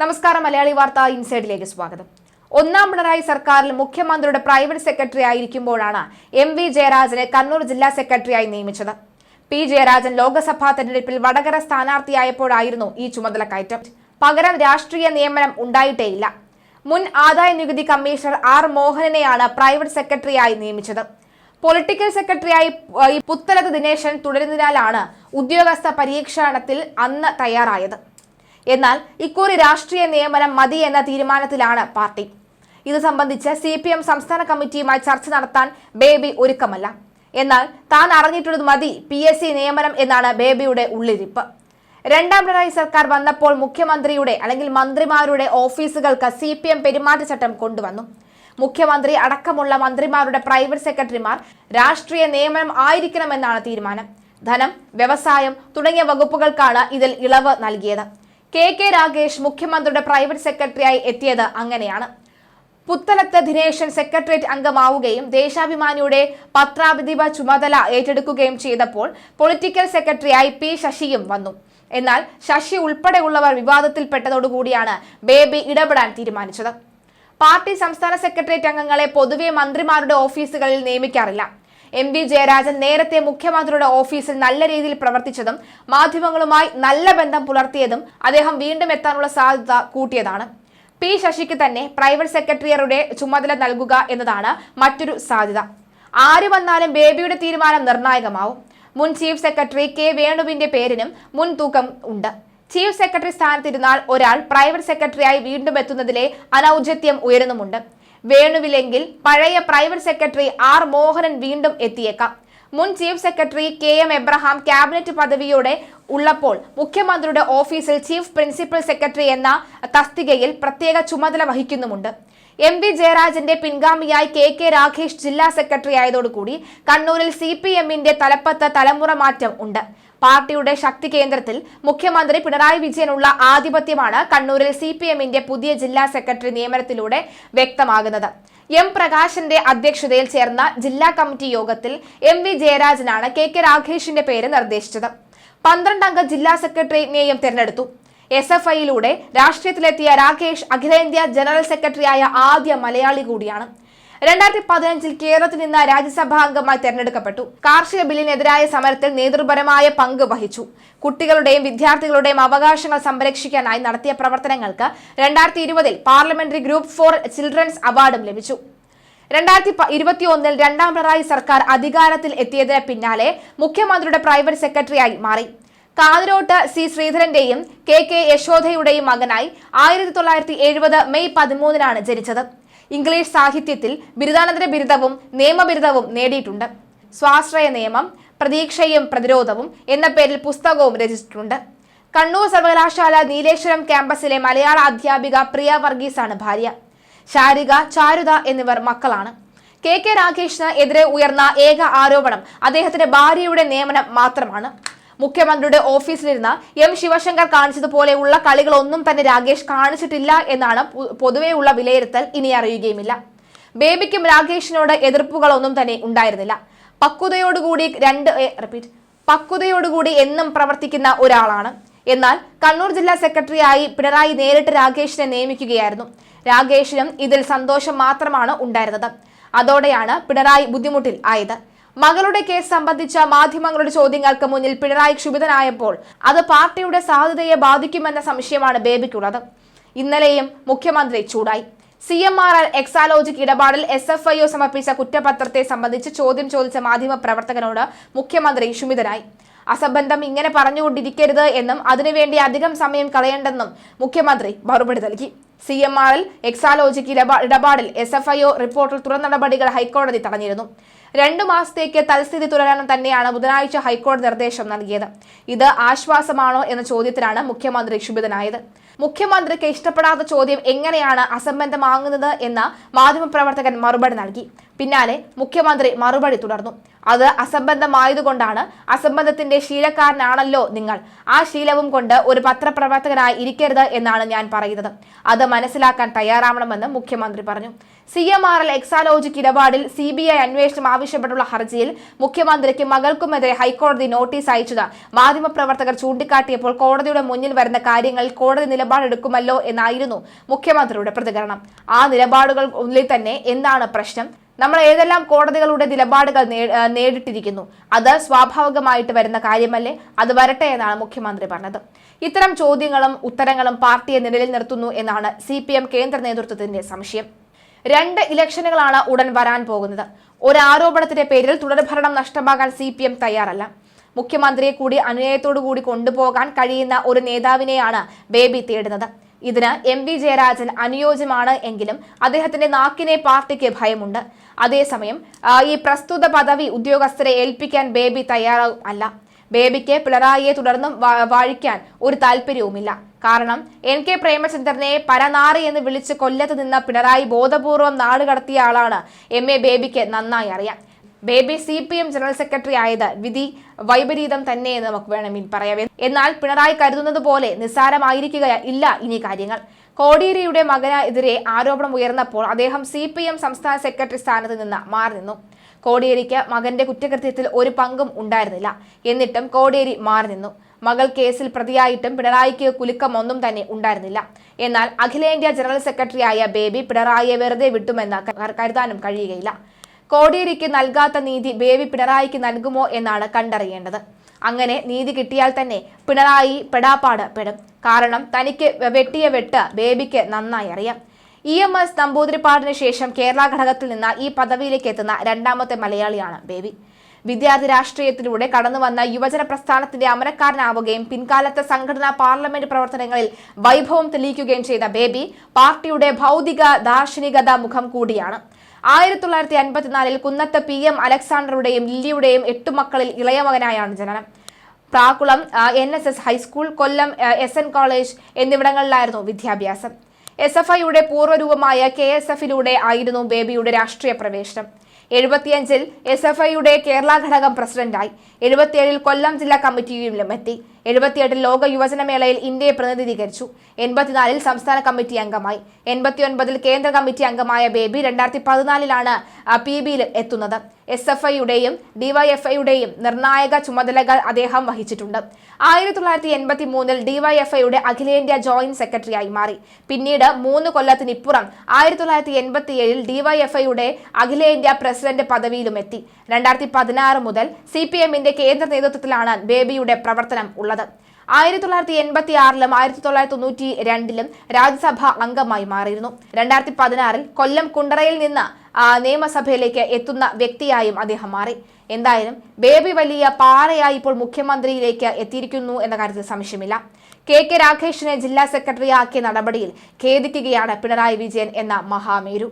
നമസ്കാരം മലയാളി വാർത്ത ഇൻസൈഡിലേക്ക് സ്വാഗതം. ഒന്നാം പിണറായി സർക്കാരിൽ മുഖ്യമന്ത്രിയുടെ പ്രൈവറ്റ് സെക്രട്ടറി ആയിരിക്കുമ്പോഴാണ് എം വി ജയരാജനെ കണ്ണൂർ ജില്ലാ സെക്രട്ടറിയായി നിയമിച്ചത്. പി ജയരാജൻ ലോക്സഭാ തെരഞ്ഞെടുപ്പിൽ വടകര സ്ഥാനാർത്ഥിയായപ്പോഴായിരുന്നു ഈ ചുമതല കയറ്റം. പകരം രാഷ്ട്രീയ നിയമനം ഉണ്ടായിട്ടേയില്ല. മുൻ ആദായ നികുതി കമ്മീഷണർ ആർ മോഹനനെയാണ് പ്രൈവറ്റ് സെക്രട്ടറിയായി നിയമിച്ചത്. പൊളിറ്റിക്കൽ സെക്രട്ടറിയായി പുത്തലത്ത് ദിനേശൻ തുടരുന്നതിനാലാണ് ഉദ്യോഗസ്ഥ പരീക്ഷണത്തിൽ അന്ന് തയ്യാറായത്. എന്നാൽ ഇക്കുറി രാഷ്ട്രീയ നിയമനം മതി എന്ന തീരുമാനത്തിലാണ് പാർട്ടി. ഇത് സംബന്ധിച്ച് സി പി എം സംസ്ഥാന കമ്മിറ്റിയുമായി ചർച്ച നടത്താൻ ബേബി ഒരുക്കമല്ല. എന്നാൽ താൻ അറിഞ്ഞിട്ടുള്ളത് മതി പി എസ് സി നിയമനം എന്നാണ് ബേബിയുടെ ഉള്ളിരിപ്പ്. രണ്ടാം പിണറായി സർക്കാർ വന്നപ്പോൾ മുഖ്യമന്ത്രിയുടെ അല്ലെങ്കിൽ മന്ത്രിമാരുടെ ഓഫീസുകൾക്ക് സി പി എം പെരുമാറ്റച്ചട്ടം കൊണ്ടുവന്നു. മുഖ്യമന്ത്രി അടക്കമുള്ള മന്ത്രിമാരുടെ പ്രൈവറ്റ് സെക്രട്ടറിമാർ രാഷ്ട്രീയ നിയമനം ആയിരിക്കണമെന്നാണ് തീരുമാനം. ധനം വ്യവസായം തുടങ്ങിയ വകുപ്പുകൾക്കാണ് ഇതിൽ ഇളവ് നൽകിയത്. കെ കെ രാഗേഷ് മുഖ്യമന്ത്രിയുടെ പ്രൈവറ്റ് സെക്രട്ടറിയായി എത്തിയത് അങ്ങനെയാണ്. പുത്തലത്ത് ദിനേശൻ സെക്രട്ടേറിയറ്റ് അംഗമാവുകയും ദേശാഭിമാനിയുടെ പത്രാധിപ ചുമതല ഏറ്റെടുക്കുകയും ചെയ്തപ്പോൾ പൊളിറ്റിക്കൽ സെക്രട്ടറിയായി പി ശശിയും വന്നു. എന്നാൽ ശശി ഉൾപ്പെടെയുള്ളവർ വിവാദത്തിൽപ്പെട്ടതോടുകൂടിയാണ് ബേബി ഇടപെടാൻ തീരുമാനിച്ചത്. പാർട്ടി സംസ്ഥാന സെക്രട്ടേറിയറ്റ് അംഗങ്ങളെ പൊതുവെ മന്ത്രിമാരുടെ ഓഫീസുകളിൽ നിയമിക്കാറില്ല. എം വി ജയരാജൻ നേരത്തെ മുഖ്യമന്ത്രിയുടെ ഓഫീസിൽ നല്ല രീതിയിൽ പ്രവർത്തിച്ചതും മാധ്യമങ്ങളുമായി നല്ല ബന്ധം പുലർത്തിയതും അദ്ദേഹം വീണ്ടും എത്താനുള്ള സാധ്യത കൂട്ടിയതാണ്. പി ശശിക്ക് തന്നെ പ്രൈവറ്റ് സെക്രട്ടറിയുടെ ചുമതല നൽകുക എന്നതാണ് മറ്റൊരു സാധ്യത. ആര് വന്നാലും ബേബിയുടെ തീരുമാനം നിർണായകമാവും. മുൻ ചീഫ് സെക്രട്ടറി കെ വേണുവിന്റെ പേരിനും മുൻതൂക്കം ഉണ്ട്. ചീഫ് സെക്രട്ടറി സ്ഥാനത്തിരുന്നാൽ ഒരാൾ പ്രൈവറ്റ് സെക്രട്ടറിയായി വീണ്ടും എത്തുന്നതിലെ അനൌചിത്യം ഉയരുന്നുമുണ്ട്. വേണുവിലെങ്കിൽ പഴയ പ്രൈവറ്റ് സെക്രട്ടറി ആർ മോഹനൻ വീണ്ടും എത്തിയേക്കാം. മുൻ chief secretary K M Abraham cabinet പദവിയോടെ ഉള്ളപ്പോൾ മുഖ്യമന്ത്രിയുടെ ഓഫീസിൽ ചീഫ് പ്രിൻസിപ്പൽ സെക്രട്ടറി എന്ന തസ്തികയിൽ പ്രത്യേക ചുമതല വഹിക്കുന്നുമുണ്ട്. എം വി ജയരാജന്റെ പിൻഗാമിയായി കെ കെ രാഘേഷ് ജില്ലാ സെക്രട്ടറി ആയതോടുകൂടി കണ്ണൂരിൽ സി പി എമ്മിന്റെ തലപ്പത്ത് തലമുറ മാറ്റം ഉണ്ട്. പാർട്ടിയുടെ ശക്തി കേന്ദ്രത്തിൽ മുഖ്യമന്ത്രി പിണറായി വിജയനുള്ള ആധിപത്യമാണ് കണ്ണൂരിൽ സി പി എമ്മിന്റെ പുതിയ ജില്ലാ സെക്രട്ടറി നിയമനത്തിലൂടെ വ്യക്തമാകുന്നത്. എം പ്രകാശന്റെ അധ്യക്ഷതയിൽ ചേർന്ന ജില്ലാ കമ്മിറ്റി യോഗത്തിൽ എം വി ജയരാജനാണ് കെ കെ രാഘേഷിന്റെ പേര് നിർദ്ദേശിച്ചത്. പന്ത്രണ്ടംഗ ജില്ലാ സെക്രട്ടറിയെയും തിരഞ്ഞെടുത്തു. എസ് എഫ് ഐയിലൂടെ രാഷ്ട്രീയത്തിലെത്തിയ രാകേഷ് അഖിലേന്ത്യാ ജനറൽ സെക്രട്ടറിയായ ആദ്യ മലയാളി കൂടിയാണ്. രണ്ടായിരത്തി പതിനഞ്ചിൽ കേരളത്തിൽ നിന്ന് രാജ്യസഭാ അംഗമായി തെരഞ്ഞെടുക്കപ്പെട്ടു. കാർഷിക ബില്ലിനെതിരായ സമരത്തിൽ നേതൃപരമായ പങ്ക് വഹിച്ചു. കുട്ടികളുടെയും വിദ്യാർത്ഥികളുടെയും അവകാശങ്ങൾ സംരക്ഷിക്കാനായി നടത്തിയ പ്രവർത്തനങ്ങൾക്ക് രണ്ടായിരത്തി ഇരുപതിൽ പാർലമെന്ററി ഗ്രൂപ്പ് ഫോർ ചിൽഡ്രൻസ് അവാർഡും ലഭിച്ചു. രണ്ടായിരത്തി ഇരുപത്തി ഒന്നിൽ രണ്ടാം പിണറായി സർക്കാർ അധികാരത്തിൽ എത്തിയതിന് പിന്നാലെ മുഖ്യമന്ത്രിയുടെ പ്രൈവറ്റ് സെക്രട്ടറിയായി മാറി. കാതിരോട്ട് സി ശ്രീധരന്റെയും കെ കെ യശോധയുടെയും മകനായി ആയിരത്തി തൊള്ളായിരത്തി എഴുപത് മെയ് പതിമൂന്നിനാണ് ജനിച്ചത്. ഇംഗ്ലീഷ് സാഹിത്യത്തിൽ ബിരുദാനന്തര ബിരുദവും നിയമബിരുദവും നേടിയിട്ടുണ്ട്. സ്വാശ്രയ നിയമം പ്രതീക്ഷയും പ്രതിരോധവും എന്ന പേരിൽ പുസ്തകവും രചിച്ചിട്ടുണ്ട്. കണ്ണൂർ സർവകലാശാല നീലേശ്വരം ക്യാമ്പസിലെ മലയാള അധ്യാപിക പ്രിയ വർഗീസാണ് ഭാര്യ. ശാരിക ചാരുത എന്നിവർ മക്കളാണ്. കെ കെ രാഗേഷിന് എതിരെ ഉയർന്ന ഏക ആരോപണം അദ്ദേഹത്തിന്റെ ഭാര്യയുടെ നിയമനം മാത്രമാണ്. മുഖ്യമന്ത്രിയുടെ ഓഫീസിലിരുന്ന് എം ശിവശങ്കർ കാണിച്ചതുപോലെയുള്ള കളികളൊന്നും തന്നെ രാകേഷ് കാണിച്ചിട്ടില്ല എന്നാണ് പൊതുവെയുള്ള വിലയിരുത്തൽ ഇനി അറിയുകയുമില്ല. ബേബിക്കും രാകേഷിനോട് എതിർപ്പുകളൊന്നും തന്നെ ഉണ്ടായിരുന്നില്ല. പക്വതയോടുകൂടി രണ്ട് റിപ്പീറ്റ് പക്വതയോടുകൂടി എന്നും പ്രവർത്തിക്കുന്ന ഒരാളാണ്. എന്നാൽ കണ്ണൂർ ജില്ലാ സെക്രട്ടറിയായി പിണറായി നേരിട്ട് രാകേഷിനെ നിയമിക്കുകയായിരുന്നു. രാകേഷിനും ഇതിൽ സന്തോഷം മാത്രമാണ് ഉണ്ടായിരുന്നത്. അതോടെയാണ് പിണറായി ബുദ്ധിമുട്ടിൽ ആയത്. മകളുടെ കേസ് സംബന്ധിച്ച മാധ്യമങ്ങളുടെ ചോദ്യങ്ങൾക്ക് മുന്നിൽ പിണറായി ക്ഷുഭിതനായപ്പോൾ അത് പാർട്ടിയുടെ സാധ്യതയെ ബാധിക്കുമെന്ന സംശയമാണ് ബേബിക്കുള്ളത്. ഇന്നലെയും മുഖ്യമന്ത്രി ചൂടായി. C M R R Exalogic ഇടപാടിൽ എസ് എഫ് ഐ ഒ സമർപ്പിച്ച കുറ്റപത്രത്തെ സംബന്ധിച്ച് ചോദ്യം ചോദിച്ച മാധ്യമ പ്രവർത്തകനോട് മുഖ്യമന്ത്രി ക്ഷുമിതനായി അസംബന്ധം ഇങ്ങനെ പറഞ്ഞുകൊണ്ടിരിക്കരുത് എന്നും അതിനുവേണ്ടി അധികം സമയം കളയേണ്ടെന്നും മുഖ്യമന്ത്രി മറുപടി നൽകി. C M R L Exalogic ഇടപാടിൽ എസ് എഫ് ഐ ഒ റിപ്പോർട്ടിൽ തുടർ നടപടികൾ ഹൈക്കോടതി തടഞ്ഞിരുന്നു. രണ്ടു മാസത്തേക്ക് തൽസ്ഥിതി തുടരാനും തന്നെയാണ് ബുധനാഴ്ച ഹൈക്കോടതി നിർദ്ദേശം നൽകിയത്. ഇത് ആശ്വാസമാണോ എന്ന ചോദ്യത്തിനാണ് മുഖ്യമന്ത്രി ക്ഷുഭിതനായത്. മുഖ്യമന്ത്രിക്ക് ഇഷ്ടപ്പെടാത്ത ചോദ്യം എങ്ങനെയാണ് അസംബന്ധമാകുന്നത് എന്ന മാധ്യമപ്രവർത്തകൻ മറുപടി നൽകി. പിന്നാലെ മുഖ്യമന്ത്രി മറുപടി തുടർന്നു. അത് അസംബന്ധമായതുകൊണ്ടാണ് അസംബന്ധത്തിന്റെ ശീലക്കാരനാണല്ലോ നിങ്ങൾ. ആ ശീലവും കൊണ്ട് ഒരു പത്രപ്രവർത്തകനായി ഇരിക്കരുത് എന്നാണ് ഞാൻ പറയുന്നത്. അത് മനസ്സിലാക്കാൻ തയ്യാറാവണമെന്ന് മുഖ്യമന്ത്രി പറഞ്ഞു. C M R L Exalogic ഇടപാടിൽ സി ബി ഐ അന്വേഷണം ആവശ്യപ്പെട്ടുള്ള ഹർജിയിൽ മുഖ്യമന്ത്രിക്ക് മകൾക്കുമെതിരെ ഹൈക്കോടതി നോട്ടീസ് അയച്ചത് മാധ്യമപ്രവർത്തകർ ചൂണ്ടിക്കാട്ടിയപ്പോൾ കോടതിയുടെ മുന്നിൽ വരുന്ന കാര്യങ്ങളിൽ കോടതി നിലപാടെടുക്കുമല്ലോ എന്നായിരുന്നു മുഖ്യമന്ത്രിയുടെ പ്രതികരണം. ആ നിലപാടുകൾ ഉള്ളിൽ തന്നെ എന്താണ് പ്രശ്നം? നമ്മൾ ഏതെല്ലാം കോടതികളുടെ നിലപാടുകൾ നേരിട്ടിരിക്കുന്നു അത് സ്വാഭാവികമായിട്ട് വരുന്ന കാര്യമല്ലേ? അത് വരട്ടെ എന്നാണ് മുഖ്യമന്ത്രി പറഞ്ഞത്. ഇത്തരം ചോദ്യങ്ങളും ഉത്തരങ്ങളും പാർട്ടിയെ നിഴലിൽ നിർത്തുന്നു എന്നാണ് സി പി എം കേന്ദ്ര നേതൃത്വത്തിന്റെ സംശയം. രണ്ട് ഇലക്ഷനുകളാണ് ഉടൻ വരാൻ പോകുന്നത്. ഒരു ആരോപണത്തിന്റെ പേരിൽ തുടർഭരണം നഷ്ടമാകാൻ സി പി എം തയ്യാറല്ല. മുഖ്യമന്ത്രിയെ കൂടി അനുനയത്തോടു കൂടി കൊണ്ടുപോകാൻ കഴിയുന്ന ഒരു നേതാവിനെയാണ് ബേബി തേടുന്നത്. ഇതിന് എം വി ജയരാജൻ അനുയോജ്യമാണ് എങ്കിലും അദ്ദേഹത്തിന്റെ നാക്കിനെ പാർട്ടിക്ക് ഭയമുണ്ട്. അതേസമയം ഈ പ്രസ്തുത പദവി ഉദ്യോഗസ്ഥരെ ഏൽപ്പിക്കാൻ ബേബി തയ്യാറാകും അല്ല ബേബിക്ക് പിണറായിയെ തുടർന്നും വാഴിക്കാൻ ഒരു താല്പര്യവുമില്ല. കാരണം എൻ കെ പ്രേമചന്ദ്രനെ പരനാറി എന്ന് വിളിച്ച് കൊല്ലത്ത് നിന്ന പിണറായി ബോധപൂർവം നാട് കടത്തിയ ആളാണ് എം. എ. ബേബിക്ക് നന്നായി അറിയാം. Baby C. P. M general secretary ആയത് വിധി വൈപരീതം തന്നെ എന്ന് നമുക്ക് വേണമെങ്കിൽ പറയാം. എന്നാൽ പിണറായി കരുതുന്നത് പോലെ നിസ്സാരമായിരിക്കുക ഇല്ല ഇനി കാര്യങ്ങൾ. കോടിയേരിയുടെ മകനെതിരെ ആരോപണം ഉയർന്നപ്പോൾ അദ്ദേഹം സി പി എം സംസ്ഥാന സെക്രട്ടറി സ്ഥാനത്ത് നിന്ന് മാറി നിന്നു. കോടിയേരിക്ക് മകന്റെ കുറ്റകൃത്യത്തിൽ ഒരു പങ്കും ഉണ്ടായിരുന്നില്ല. എന്നിട്ടും കോടിയേരി മാറി നിന്നു. മകൾ കേസിൽ പ്രതിയായിട്ടും പിണറായിക്ക് കുലുക്കം ഒന്നും തന്നെ ഉണ്ടായിരുന്നില്ല. എന്നാൽ അഖിലേന്ത്യാ ജനറൽ സെക്രട്ടറിയായ ബേബി പിണറായിയെ വെറുതെ വിട്ടുമെന്ന് കരുതാനും കഴിയുകയില്ല. കോടിയേരിക്ക് നൽകാത്ത നീതി ബേബി പിണറായിക്ക് നൽകുമോ എന്നാണ് കണ്ടറിയേണ്ടത്. അങ്ങനെ നീതി കിട്ടിയാൽ തന്നെ പിണറായി പെടാപ്പാട് പെടും. കാരണം തനിക്ക് വെട്ടിയ വെട്ട് ബേബിക്ക് നന്നായി അറിയാം. ഇ എം എസ് നമ്പൂതിരിപ്പാടിന് ശേഷം കേരള ഘടകത്തിൽ നിന്ന് ഈ പദവിയിലേക്ക് എത്തുന്ന രണ്ടാമത്തെ മലയാളിയാണ് ബേബി. വിദ്യാർത്ഥി രാഷ്ട്രീയത്തിലൂടെ കടന്നു വന്ന യുവജന പ്രസ്ഥാനത്തിന്റെ അമരക്കാരനാവുകയും പിൻകാലത്തെ സംഘടനാ പാർലമെന്റ് പ്രവർത്തനങ്ങളിൽ വൈഭവം തെളിയിക്കുകയും ചെയ്ത ബേബി പാർട്ടിയുടെ ഭൗതിക ദാർശനികത മുഖം കൂടിയാണ്. ആയിരത്തി തൊള്ളായിരത്തി അൻപത്തിനാലിൽ കുന്നത്ത് പി എം അലക്സാണ്ടറുടെയും ലില്ലിയുടെയും എട്ടു മക്കളിൽ ഇളയ മകനായാണ് ജനനം. Prakkulam N S S high school Kollam S N college എന്നിവിടങ്ങളിലായിരുന്നു വിദ്യാഭ്യാസം. എസ് എഫ് ഐയുടെ പൂർവരൂപമായ കെ എസ് എഫിലൂടെ ആയിരുന്നു ബേബിയുടെ രാഷ്ട്രീയ പ്രവേശനം. എഴുപത്തിയഞ്ചിൽ എസ് എഫ് ഐയുടെ കേരള ഘടകം പ്രസിഡന്റായി. എഴുപത്തിയേഴിൽ കൊല്ലം ജില്ലാ കമ്മിറ്റിയിലും എത്തി. എഴുപത്തിയെട്ടിൽ ലോക യുവജനമേളയിൽ ഇന്ത്യയെ പ്രതിനിധീകരിച്ചു. എൺപത്തിനാലിൽ സംസ്ഥാന കമ്മിറ്റി അംഗമായി. എൺപത്തിയൊൻപതിൽ കേന്ദ്ര കമ്മിറ്റി അംഗമായ ബേബി രണ്ടായിരത്തി പതിനാലിലാണ് പി ബിയിൽ എത്തുന്നത്. എസ് എഫ് ഐയുടെയും ഡിവൈഎഫ്ഐയുടെയും നിർണായക ചുമതലകൾ അദ്ദേഹം വഹിച്ചിട്ടുണ്ട്. ആയിരത്തി തൊള്ളായിരത്തി എൺപത്തി മൂന്നിൽ ഡിവൈഎഫ്ഐയുടെ അഖിലേന്ത്യാ ജോയിന്റ് സെക്രട്ടറിയായി മാറി. പിന്നീട് മൂന്ന് കൊല്ലത്തിനിപ്പുറം ആയിരത്തി തൊള്ളായിരത്തി എൺപത്തി ഏഴിൽ ഡിവൈഎഫ്ഐയുടെ അഖിലേന്ത്യാ പ്രസിഡന്റ് പദവിയിലും എത്തി. രണ്ടായിരത്തി പതിനാറ് മുതൽ സി പി എമ്മിന്റെ കേന്ദ്ര നേതൃത്വത്തിലാണ് ബേബിയുടെ പ്രവർത്തനം ഉള്ളത്. ആയിരത്തി തൊള്ളായിരത്തി എൺപത്തി ആറിലും ആയിരത്തി തൊള്ളായിരത്തി തൊണ്ണൂറ്റി രണ്ടിലും രാജ്യസഭ അംഗമായി മാറിയിരുന്നു. രണ്ടായിരത്തി പതിനാറിൽ കൊല്ലം കുണ്ടറയിൽ നിന്ന് നിയമസഭയിലേക്ക് എത്തുന്ന വ്യക്തിയായും അദ്ദേഹം മാറി. എന്തായാലും ബേബി വലിയ പാറയായി ഇപ്പോൾ മുഖ്യമന്ത്രിയിലേക്ക് എത്തിയിരിക്കുന്നു എന്ന കാര്യത്തിൽ സംശയമില്ല. കെ കെ രാഘേഷിനെ ജില്ലാ സെക്രട്ടറി ആക്കിയ നടപടിയിൽ ഖേദിക്കുകയാണ് പിണറായി വിജയൻ എന്ന മഹാമേരു.